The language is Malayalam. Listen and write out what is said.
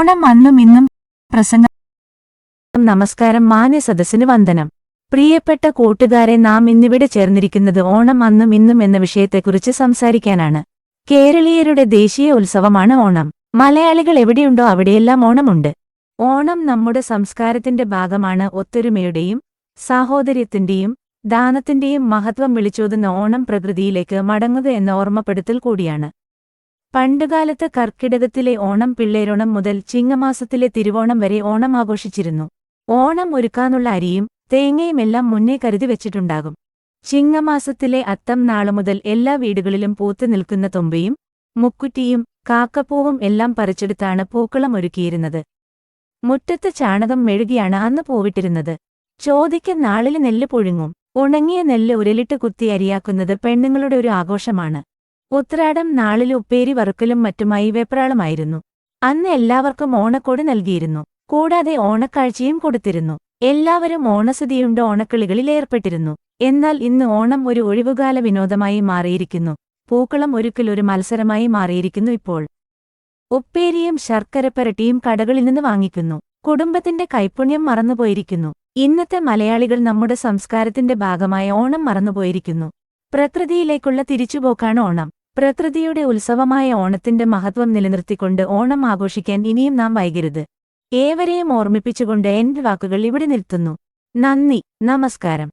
ഓണം അന്നും ഇന്നും പ്രസംഗം. നമസ്കാരം. മാന്യ സദസ്സിന് വന്ദനം. പ്രിയപ്പെട്ട കൂട്ടുകാരെ നാം ഇന്നിവിടെ ചേർന്നിരിക്കുന്നത് ഓണം അന്നും ഇന്നും എന്ന വിഷയത്തെക്കുറിച്ച് സംസാരിക്കാനാണ്. കേരളീയരുടെ ദേശീയ ഉത്സവമാണ് ഓണം. മലയാളികൾ എവിടെയുണ്ടോ അവിടെയെല്ലാം ഓണമുണ്ട്. ഓണം നമ്മുടെ സംസ്കാരത്തിന്റെ ഭാഗമാണ്. ഒത്തൊരുമയുടെയും സാഹോദര്യത്തിന്റെയും ദാനത്തിന്റെയും മഹത്വം വിളിച്ചോതുന്ന ഓണം പ്രകൃതിയിലേക്ക് മടങ്ങുക എന്ന ഓർമ്മപ്പെടുത്തൽ കൂടിയാണ്. പണ്ടുകാലത്ത് കർക്കിടകത്തിലെ ഓണം പിള്ളേരോണം മുതൽ ചിങ്ങമാസത്തിലെ തിരുവോണം വരെ ഓണം ആഘോഷിച്ചിരുന്നു. ഓണം ഒരുക്കാനുള്ള അരിയും തേങ്ങയുമെല്ലാം മുന്നേ കരുതി വെച്ചിട്ടുണ്ടാകും. ചിങ്ങമാസത്തിലെ അത്തം നാളു മുതൽ എല്ലാ വീടുകളിലും പൂത്തു നിൽക്കുന്ന തൊമ്പയും മുക്കുറ്റിയും കാക്കപ്പൂവും എല്ലാം പറിച്ചെടുത്താണ് പൂക്കളം ഒരുക്കിയിരുന്നത്. മുറ്റത്ത് ചാണകം മെഴുകിയാണ് അന്ന് പൂവിട്ടിരുന്നത്. ചോദിക്ക് നാളിൽ നെല്ല് പൊഴുങ്ങും. ഉണങ്ങിയ നെല്ല് ഉരലിട്ട് കുത്തി അരിയാക്കുന്നത് പെണ്ണുങ്ങളുടെ ഒരു ആഘോഷമാണ്. ഉത്രാടം നാളിൽ ഉപ്പേരി വറുക്കലും മറ്റുമായി വെപ്രാളമായിരുന്നു. അന്ന് എല്ലാവർക്കും ഓണക്കോട് നൽകിയിരുന്നു. കൂടാതെ ഓണക്കാഴ്ചയും കൊടുത്തിരുന്നു. എല്ലാവരും ഓണസുതിയുണ്ട് ഓണക്കളികളിൽ ഏർപ്പെട്ടിരുന്നു. എന്നാൽ ഇന്ന് ഓണം ഒരു ഒഴിവുകാല വിനോദമായി മാറിയിരിക്കുന്നു. പൂക്കളം ഒരുക്കൽ ഒരു മത്സരമായി മാറിയിരിക്കുന്നു ഇപ്പോൾ. ഉപ്പേരിയും ശർക്കരപ്പരട്ടിയും കടകളിൽ നിന്ന് വാങ്ങിക്കുന്നു. കുടുംബത്തിന്റെ കൈപ്പുണ്യം മറന്നുപോയിരിക്കുന്നു. ഇന്നത്തെ മലയാളികൾ നമ്മുടെ സംസ്കാരത്തിന്റെ ഭാഗമായ ഓണം മറന്നുപോയിരിക്കുന്നു. പ്രകൃതിയിലേക്കുള്ള തിരിച്ചുപോക്കാണ് ഓണം. പ്രകൃതിയുടെ ഉത്സവമായ ഓണത്തിന്റെ മഹത്വം നിലനിർത്തിക്കൊണ്ട് ഓണം ആഘോഷിക്കാൻ ഇനിയും നാം വൈകരുത്. ഏവരെയും ഓർമ്മിപ്പിച്ചുകൊണ്ട് എന്റെ വാക്കുകൾ ഇവിടെ നിർത്തുന്നു നന്ദി. നമസ്കാരം.